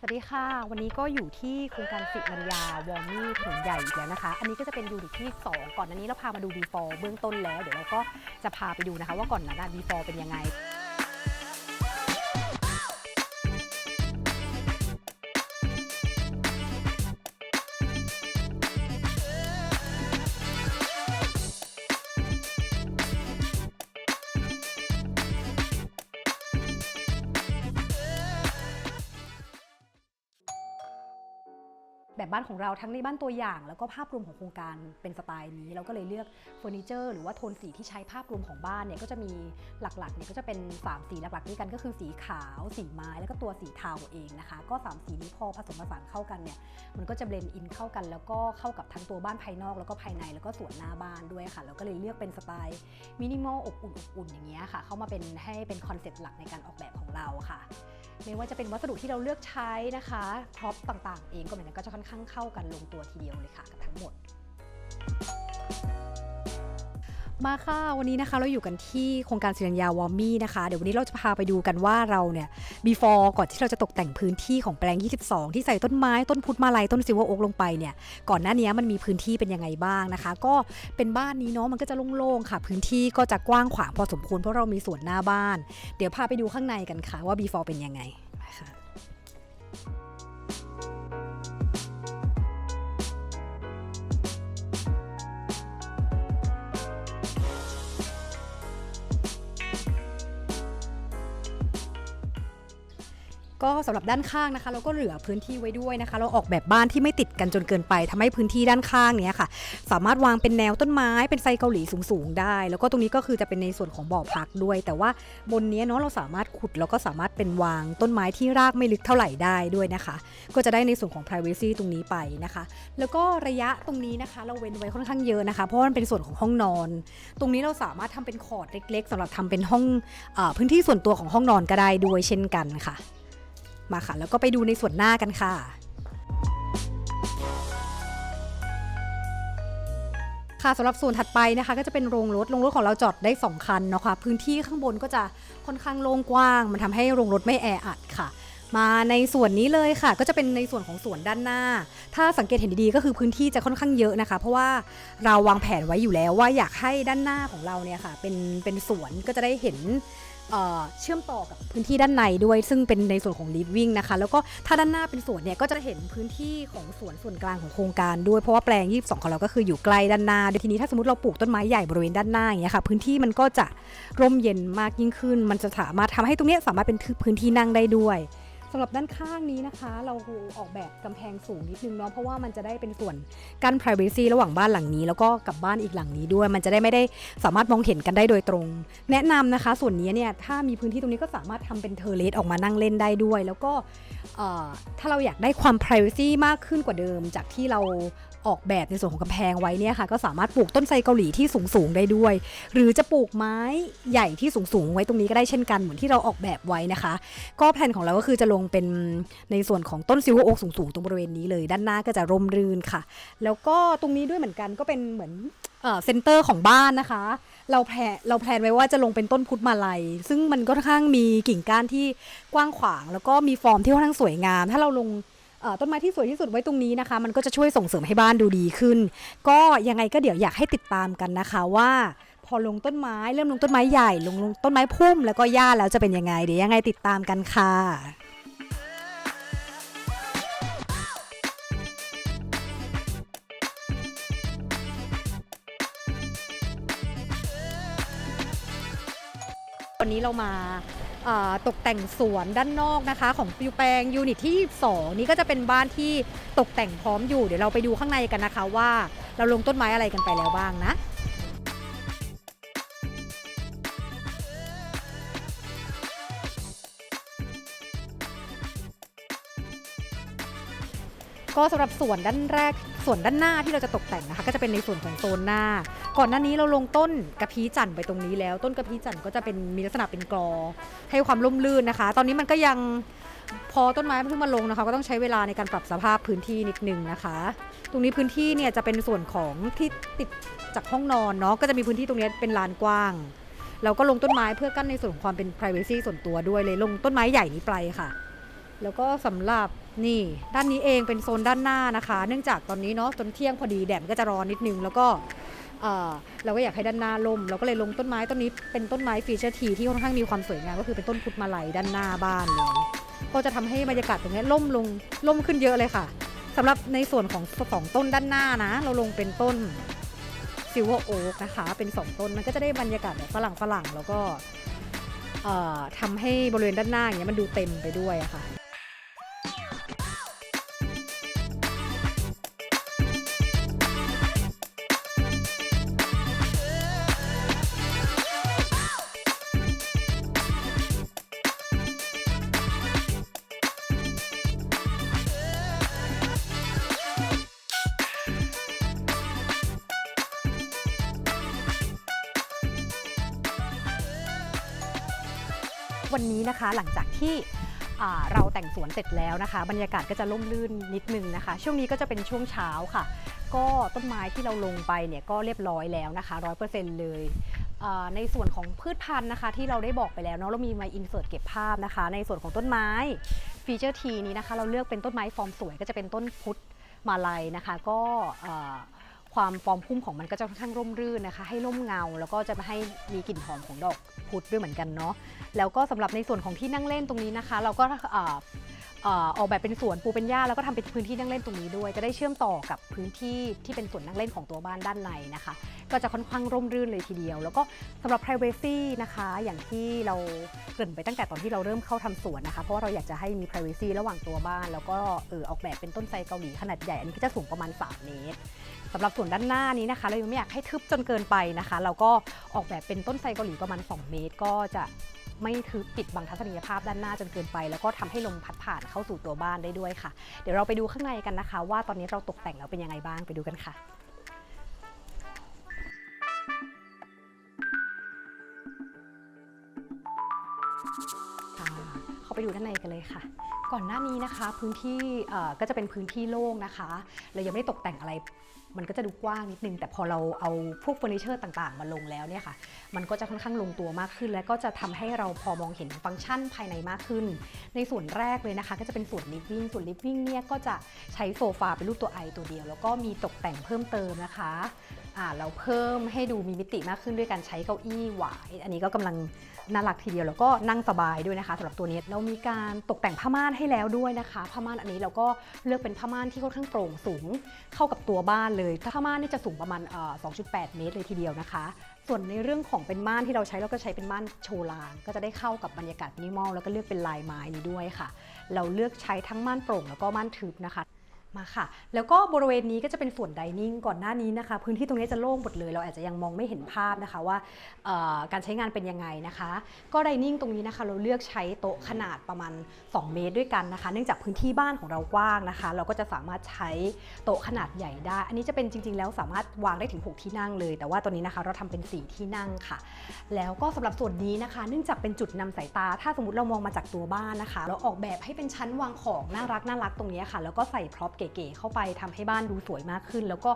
สวัสดีค่ะ วันนี้ก็อยู่ที่โครงการสิรัญญาวอร์มี่ถนนใหญ่อีกแล้วนะคะ อันนี้ก็จะเป็นยูนิตที่ 2 ก่อนอันนี้เราพามาดูดีฟอร์เบื้องต้นแล้ว เดี๋ยวเราก็จะพาไปดูนะคะ ว่าก่อนหน้านั้น before เป็นยังไง แบบบ้านของเราทั้งในบ้านตัวอย่าง แล้วก็ภาพรวมของโครงการเป็นสไตล์นี้ เราก็เลยเลือกเฟอร์นิเจอร์หรือว่าโทนสีที่ใช้ภาพรวมของบ้านเนี่ยก็จะมีหลักๆเนี่ยก็จะเป็น 3 สีหลักๆด้วยกันก็คือสีขาว สีไม้ แล้วก็ตัวสีเทาเองนะคะ ก็ 3 สีนี้พอผสมผสานเข้ากันเนี่ยมันก็จะเบลนด์อินเข้ากัน แล้วก็เข้ากับทั้งตัวบ้านภายนอก แล้วก็ภายในแล้วก็ส่วนหน้าบ้านด้วยค่ะเราก็เลยเลือกเป็นสไตล์มินิมอลอบอุ่นอบอุ่นอย่างเงี้ยค่ะ เข้ามาเป็นให้เป็นคอนเซ็ปต์หลักในการออกแบบของเราค่ะ ไม่ว่าจะเป็นวัสดุที่เราเลือกใช้นะคะพร็อพต่างๆ เองก็เหมือนกันก็จะค่อนข้างเข้ากันลงตัวทีเดียวเลยค่ะกับทั้งหมดมาค่ะ วันนี้นะคะเราอยู่กันที่โครงการสิรัญญาวอร์มี่นะคะ เดี๋ยววันนี้เราจะพาไปดูกันว่าเราเนี่ย before ก่อนที่เราจะตกแต่งพื้นที่ของแปลง 22 ที่ใส่ต้นไม้ต้นพุทธมาลัยต้นซิวโอ๊กลงไปเนี่ยก่อนหน้านี้มันมีพื้นที่เป็นยังไงบ้างนะคะ ก็เป็นบ้านนี้เนาะมันก็จะโล่งๆค่ะ พื้นที่ก็จะกว้างขวางพอสมควรเพราะเรามีสวนหน้าบ้าน เดี๋ยวพาไปดูข้างในกันค่ะว่า before เป็นยังไงนะค่ะ ก็สำหรับด้านข้างนะคะ เราก็เหลือพื้นที่ไว้ด้วยนะคะ เราออกแบบบ้านที่ไม่ติดกันจนเกินไปทำให้พื้นที่ด้านข้างเนี้ยค่ะ สามารถวางเป็นแนวต้นไม้เป็นไซเกาหลีสูงๆได้ แล้วก็ตรงนี้ก็คือจะเป็นในส่วนของบ่อพักด้วย แต่ว่าบนนี้เนาะเราสามารถขุดแล้วก็สามารถเป็นวางต้นไม้ที่รากไม่ลึกเท่าไหร่ได้ด้วยนะคะ ก็จะได้ในส่วนของ privacy ตรงนี้ไปนะคะ แล้วก็ระยะตรงนี้นะคะ เราเว้นไว้ค่อนข้างเยอะนะคะ เพราะว่ามันเป็นส่วนของห้องนอน ตรงนี้เราสามารถทำเป็นคอร์ดเล็ก ๆสำหรับทำเป็นห้องอพื้นที่ส่วนตัวของห้องนอนก็ได้ด้วยเช่นกันค่ะ มาค่ะ แล้วก็ไปดูในส่วนหน้ากันค่ะค่ะสำหรับส่วนถัดไปนะคะ ก็จะเป็นโรงรถโรงรถของเราจอดได้ 2 คันเนาะค่ะพื้นที่ข้างบนก็จะค่อนข้างโล่งกว้าง มันทำให้โรงรถไม่แออัดค่ะ มาในส่วนนี้เลยค่ะ ก็จะเป็นในส่วนของส่วนด้านหน้า ถ้าสังเกตเห็นดีๆก็คือพื้นที่จะค่อนข้างเยอะนะคะ เพราะว่าเราวางแผนไว้อยู่แล้วว่าอยากให้ด้านหน้าของเราเนี่ยค่ะเป็นเป็นสวนก็จะได้เห็น เชื่อมต่อกับพื้นที่ด้านในด้วย ซึ่งเป็นในส่วนของ living นะคะ แล้วก็ถ้าด้านหน้าเป็นสวนเนี่ยก็จะเห็นพื้นที่ของสวนส่วนกลางของโครงการด้วยเพราะว่าแปลง 22 ของเราก็คืออยู่ใกล้ด้านหน้าด้วยทีนี้ถ้าสมมติเราปลูกต้นไม้ใหญ่บริเวณด้านหน้าอย่างเงี้ยค่ะพื้นที่มันก็จะร่มเย็นมากยิ่งขึ้น มันจะสามารถทำให้ตรงเนี้ยสามารถเป็นพื้นที่นั่งได้ด้วย สำหรับด้านข้างนี้นะคะ เราออกแบบกำแพงสูงนิดนึงเนาะเพราะว่ามันจะได้เป็นส่วนกั้น privacy ระหว่างบ้านหลังนี้ แล้วก็กับบ้านอีกหลังนี้ด้วย มันจะได้ไม่ได้สามารถมองเห็นกันได้โดยตรง แนะนำนะคะ ส่วนนี้เนี่ยถ้ามีพื้นที่ตรงนี้ก็สามารถทำเป็นเทอร์เลสออกมานั่งเล่นได้ด้วย แล้วก็ถ้าเราอยากได้ความ privacy มากขึ้นกว่าเดิม จากที่เราออกแบบในส่วนของกำแพงไว้เนี่ยค่ะ ก็สามารถปลูกต้นไทรเกาหลีที่สูงๆได้ด้วย หรือจะปลูกไม้ใหญ่ที่สูงๆไว้ตรงนี้ก็ได้เช่นกันเหมือนที่เราออกแบบไว้นะคะ ก็แผนของเราก็คือจะลงงเป็นในส่วนของต้นซิลเวอร์โอ๊กสูงๆ ตรงบริเวณนี้เลย ด้านหน้าก็จะร่มรื่นค่ะ แล้วก็ตรงนี้ด้วยเหมือนกันก็เป็นเหมือนเซ็นเตอร์ของบ้านนะคะ เราแพลเราแพลนไว้ว่าจะลงเป็นต้นพุทธมาลัย ซึ่งมันก็ค่อนข้างมีกิ่งก้านที่กว้างขวาง แล้วก็มีฟอร์มที่ค่อนข้างสวยงาม ถ้าเราลงต้นไม้ที่สวยที่สุดไว้ตรงนี้นะคะ มันก็จะช่วยส่งเสริมให้บ้านดูดีขึ้น ก็ยังไงก็เดี๋ยวอยากให้ติดตามกันนะคะว่าพอลงต้นไม้เริ่มลงต้นไม้ใหญ่ ลงลงต้นไม้พุ่มแล้วก็หญ้าแล้วจะเป็นยังไงเดี๋ยวยังไงติดตามกันค่ะ วันนี้เรามาตกแต่งสวนด้านนอกนะคะ ของปิวแปลงยูนิตที่2นี่ก็จะเป็นบ้านที่ตกแต่งพร้อมอยู่ เดี๋ยวเราไปดูข้างในกันนะคะว่าเราลงต้นไม้อะไรกันไปแล้วบ้างนะ ก็สำหรับส่วนด้านแรกส่วนด้านหน้าที่เราจะตกแต่งนะคะ ก็จะเป็นในส่วนของโซนหน้า ก่อนหน้านี้เราลงต้นกระพี้จันทร์ไปตรงนี้แล้ว ต้นกระพี้จันทร์ก็จะเป็นมีลักษณะเป็นกรอ ให้ความร่มรื่นนะคะ ตอนนี้มันก็ยังพอต้นไม้เพิ่งมาลงนะคะ ก็ต้องใช้เวลาในการปรับสภาพพื้นที่นิดนึงนะคะ ตรงนี้พื้นที่เนี่ยจะเป็นส่วนของที่ติดจากห้องนอนเนาะก็จะมีพื้นที่ตรงนี้เป็นลานกว้างเราก็ลงต้นไม้เพื่อกั้นในส่วนของความเป็น privacy ส่วนตัวด้วยเลยลงต้นไม้ใหญ่นี้ไปค่ะ แล้วก็สำหรับ นี่ด้านนี้เองเป็นโซนด้านหน้านะคะ เนื่องจากตอนนี้เนาะจนเที่ยงพอดีแดดมันก็จะร้อนนิดนึงแล้วก็เราก็อยากให้ด้านหน้าลมเราก็เลยลงต้นไม้ต้นนี้เป็นต้นไม้ฟีเจอร์ทีที่ค่อนข้างมีความสวยงามก็คือเป็นต้นพุทธมาลัยด้านหน้าบ้านเลยก็จะทำให้บรรยากาศตรงนี้ล่มลงล่มขึ้นเยอะเลยค่ะสำหรับในส่วนของสองต้นด้านหน้านะ เราลงเป็นต้นซิลเวอร์โอ๊กนะคะ เป็นสองต้นมันก็จะได้บรรยากาศแบบฝรั่งฝรั่งแล้วก็เอ่อทำให้บริเวณด้านหน้าอย่างเงี้ยมันดูเต็มไปด้วยอะค่ะ วันนี้นะคะหลังจากที่เราแต่งสวนเสร็จแล้วนะคะ บรรยากาศก็จะร่มรื่นนิดนึงนะคะ ช่วงนี้ก็จะเป็นช่วงเช้าค่ะ ก็ต้นไม้ที่เราลงไปเนี่ยก็เรียบร้อยแล้วนะคะร้อยเปอร์เซ็นต์เลยในส่วนของพืชพันธุ์นะคะที่เราได้บอกไปแล้วเนาะเรามีมาอินเสิร์ตเก็บภาพนะคะ ในส่วนของต้นไม้ฟีเจอร์ทีนี้นะคะ เราเลือกเป็นต้นไม้ฟอร์มสวยก็จะเป็นต้นพุทธมาลัยนะคะ ก็ ความฟอร์มพุ่มของมันก็จะค่อนข้างร่มรื่นนะคะ ให้ร่มเงา แล้วก็จะมาให้มีกลิ่นหอมของดอกพุธด้วยเหมือนกันเนาะแล้วก็สำหรับในส่วนของที่นั่งเล่นตรงนี้นะคะ เราก็ออกแบบเป็นสวนปูเป็นหญ้าแล้วก็ทำเป็นพื้นที่นั่งเล่นตรงนี้ด้วย จะได้เชื่อมต่อกับพื้นที่ที่เป็นส่วนนั่งเล่นของตัวบ้านด้านในนะคะ ก็จะค่อนข้างร่มรื่นเลยทีเดียว แล้วก็สำหรับ privacy นะคะ อย่างที่เราเกริ่นไปตั้งแต่ตอนที่เราเริ่มเข้าทำสวนนะคะเพราะว่าเราอยากจะให้มี privacy ระหว่างตัวบ้าน แล้วก็เออออกแบบเป็นต้นไทรเกาหลีขนาดใหญ่อันนี้ก็จะสูงประมาณ3เมตร สำหรับส่วนด้านหน้านี้นะคะ เรายังไม่อยากให้ทึบจนเกินไปนะคะ เราก็ออกแบบเป็นต้นไทรเกาหลีประมาณ 2 เมตร ก็จะไม่ทึบปิดบังทัศนียภาพด้านหน้าจนเกินไป แล้วก็ทำให้ลมพัดผ่านเข้าสู่ตัวบ้านได้ด้วยค่ะ เดี๋ยวเราไปดูข้างในกันนะคะ ว่าตอนนี้เราตกแต่งแล้วเป็นยังไงบ้างไปดูกันค่ะค่ะเข้าไปดูด้านในกันเลยค่ะ ก่อนหน้านี้นะคะพื้นที่ก็จะเป็นพื้นที่โล่งนะคะเรายังไม่ได้ตกแต่งอะไรมันก็จะดูกว้างนิดนึง แต่พอเราเอาพวกเฟอร์นิเจอร์ต่างๆ มาลงแล้วเนี่ยค่ะ มันก็จะค่อนข้างลงตัวมากขึ้น และก็จะทำให้เราพอมองเห็นฟังก์ชันภายในมากขึ้น ในส่วนแรกเลยนะคะ ก็จะเป็นส่วนลิฟวิ่งส่วนลิฟวิ่งเนี่ยก็จะใช้โซฟาเป็นรูปตัวไอตัวเดียว แล้วก็มีตกแต่งเพิ่มเติมนะคะอ่าเราเพิ่มให้ดูมีมิติมากขึ้นด้วยการใช้เก้าอี้หวาย อันนี้ก็กำลัง น่ารักทีเดียวแล้วก็นั่งสบายด้วยนะคะสำหรับตัวนี้เรามีการตกแต่งผ้าม่านให้แล้วด้วยนะคะผ้าม่านอันนี้เราก็เลือกเป็นผ้าม่านที่ค่อนข้างโปร่งสูงเข้ากับตัวบ้านเลยผ้าม่านนี่จะสูงประมาณ 2.8 เมตรเลยทีเดียวนะคะ ส่วนในเรื่องของเป็นม่านที่เราใช้เราก็ใช้เป็นม่านโชลาง ก็จะได้เข้ากับบรรยากาศมินิมอลแล้วก็เลือกเป็นลายไม้นี้ด้วยค่ะ เราเลือกใช้ทั้งม่านโปร่งแล้วก็ม่านทึบนะคะ มาค่ะ แล้วก็บริเวณนี้ก็จะเป็นส่วนไดนิ่งก่อนหน้านี้นะคะ พื้นที่ตรงนี้จะโล่งหมดเลย เราอาจจะยังมองไม่เห็นภาพนะคะว่าการใช้งานเป็นยังไงนะคะ ก็ไดนิ่งตรงนี้นะคะ เราเลือกใช้โต๊ะขนาดประมาณ 2 เมตรด้วยกันนะคะ เนื่องจากพื้นที่บ้านของเรากว้างนะคะ เราก็จะสามารถใช้โต๊ะขนาดใหญ่ได้ อันนี้จะเป็นจริง ๆ แล้วสามารถวางได้ถึง 6 ที่นั่งเลย แต่ว่าตอนนี้นะคะเราทำเป็น 4 ที่นั่งค่ะ แล้วก็สำหรับส่วนนี้นะคะ เนื่องจากเป็นจุดนำสายตา ถ้าสมมติเรามองมาจากตัวบ้านนะคะ เราออกแบบให้เป็นชั้นวางของน่ารักน่ารักตรงนี้ค่ะ แล้วก็ใส่พร็อพเก๋ๆเข้าไปทำให้บ้านดูสวยมากขึ้น แล้วก็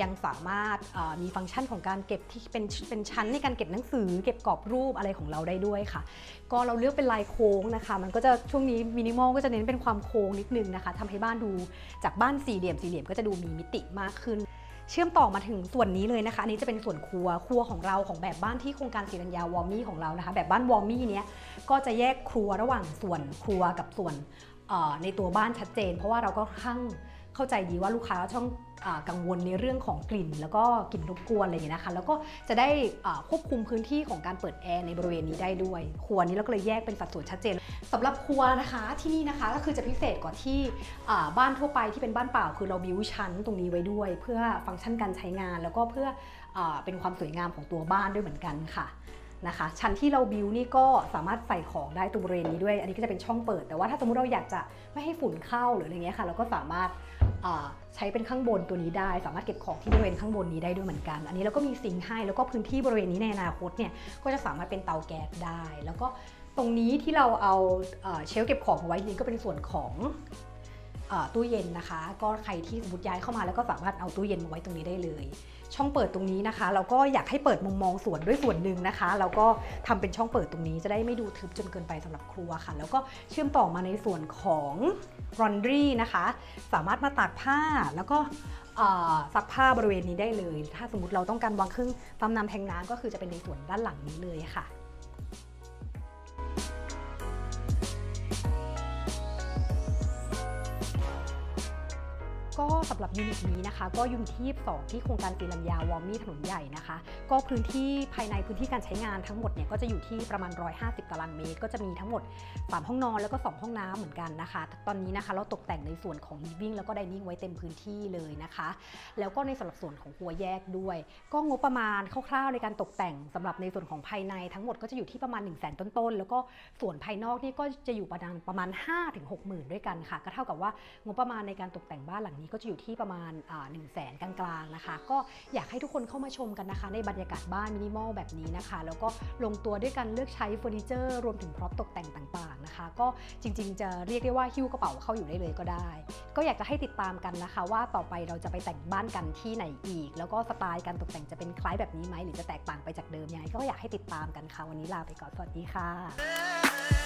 ยังสามารถมีฟังก์ชันของการเก็บที่เป็นเป็นชั้นในการเก็บหนังสือ เก็บกรอบรูปอะไรของเราได้ด้วยค่ะ ก็เราเลือกเป็นลายโค้งนะคะ มันก็จะช่วงนี้มินิมอลก็จะเน้นเป็นความโค้งนิดนึงนะคะทำให้บ้านดูจากบ้านสี่เหลี่ยมสี่เหลี่ยมก็จะดูมีมิติมากขึ้นเชื่อมต่อมาถึงส่วนนี้เลยนะคะ อันนี้จะเป็นส่วนครัว ครัวของเราของแบบบ้านที่โครงการศิรัญญาวอร์มี่ของเรานะคะ แบบบ้านวอร์มี่เนี้ยก็จะแยกครัวระหว่างส่วนครัวกับส่วนในตัวบ้านชัดเจน เพราะว่าเราก็ค่อนข้าง เข้าใจดีว่าลูกค้าช่องกังวลในเรื่องของกลิ่น แล้วก็กลิ่นรบกวนอะไรอย่างเงี้นะคะ แล้วก็จะได้ควบคุมพื้นที่ของการเปิดแอร์ในบริเวณนี้ได้ด้วย ครัวนี้เราก็เลยแยกเป็นสัดส่วนชัดเจนสำหรับครัวนะคะที่นี่นะคะก็คือจะพิเศษกว่าที่บ้านทั่วไปที่เป็นบ้านเปล่า คือเราบิวชั้นตรงนี้ไว้ด้วย เพื่อฟังก์ชันการใช้งาน แล้วก็เพื่ออเป็นความสวยงามของตัวบ้านด้วยเหมือนกันค่ะนะคะชั้นที่เราบิวนี่ก็สามารถใส่ของได้ตรงบริเวณนี้ด้วย อันนี้ก็จะเป็นช่องเปิด แต่ว่าถ้าสมมติเราอยากจะไม่ให้ฝุ่นเข้าหรืออะไรเงี้ยค่ะ เราก็สามารถ ใช้เป็นข้างบนตัวนี้ได้ สามารถเก็บของที่บริเวณข้างบนนี้ได้ด้วยเหมือนกัน อันนี้เราก็มีซิงค์ให้แล้วก็พื้นที่บริเวณนี้ในอนาคตเนี่ยก็จะสามารถเป็นเตาแก๊สได้ แล้วก็ตรงนี้ที่เราเอาเชลฟ์เก็บของไว้นี่ก็เป็นส่วนของ ตู้เย็นนะคะ ก็ใครที่สมมติย้ายเข้ามาแล้วก็สามารถเอาตู้เย็นมาไว้ตรงนี้ได้เลย ช่องเปิดตรงนี้นะคะ เราก็อยากให้เปิดมุมมองสวนด้วยส่วนหนึ่งนะคะแล้วก็ทำเป็นช่องเปิดตรงนี้จะได้ไม่ดูทึบจนเกินไปสำหรับครัวค่ะ แล้วก็เชื่อมต่อมาในส่วนของรอนดรีนะคะ สามารถมาตากผ้าแล้วก็ซักผ้าบริเวณนี้ได้เลย ถ้าสมมติเราต้องการวางเครื่องปั๊มน้ำแทงน้ำก็คือจะเป็นในส่วนด้านหลังนี้เลยค่ะ ก็สำหรับยูนิตนี้นะคะ ก็ยูนิตที่2ที่โครงการตีลัญญาวอร์มี่ถนนใหญ่นะคะ ก็พื้นที่ภายในพื้นที่การใช้งานทั้งหมดเนี่ยก็จะอยู่ที่ประมาณ 150 ตารางเมตร ก็จะมีทั้งหมด 3 ห้องนอนแล้วก็ 2 ห้องน้ำเหมือนกันนะคะ ตอนนี้นะคะเราตกแต่งในส่วนของ living แล้วก็ dining ไว้เต็มพื้นที่เลยนะคะ แล้วก็ในสำหรับส่วนของครัวแยกด้วย ก็งบประมาณคร่าวๆในการตกแต่งสำหรับในส่วนของภายในทั้งหมดก็จะอยู่ที่ประมาณ 1 0 0 0 0แต้นๆแล้วก็ส่วนภายนอกนี่ก็จะอยู่ประมาณประมาณ5-6หมื่นด้วยกันค่ะ ก็เท่ากับว่างบประมาณในการตกแต่งบ้านหลังนี้ก็จะอยู่ที่ประมาณ1 0 0 0 0แสนกลางๆนะคะ ก็อยากให้ทุกคนเข้ามาชมกันนะคะ ในบรรยากาศบ้านมินิมอลแบบนี้นะคะ แล้วก็ลงตัวด้วยกันเลือกใช้เฟอร์นิเจอร์รวมถึงพร็อพตกแต่งต่างๆนะคะ ก็จริงๆ จะเรียกได้ว่าหิ้วกระเป๋าเข้าอยู่ได้เลยก็ได้ ก็อยากจะให้ติดตามกันนะคะ ว่าต่อไปเราจะไปแต่งบ้านกันที่ไหนอีก แล้วก็สไตล์การตกแต่งจะเป็นคล้ายแบบนี้ไหมหรือจะแตกต่างไปจากเดิมยังไงก็อยากให้ติดตามกันค่ะวันนี้ลาไปก่อนสวัสดีค่ะ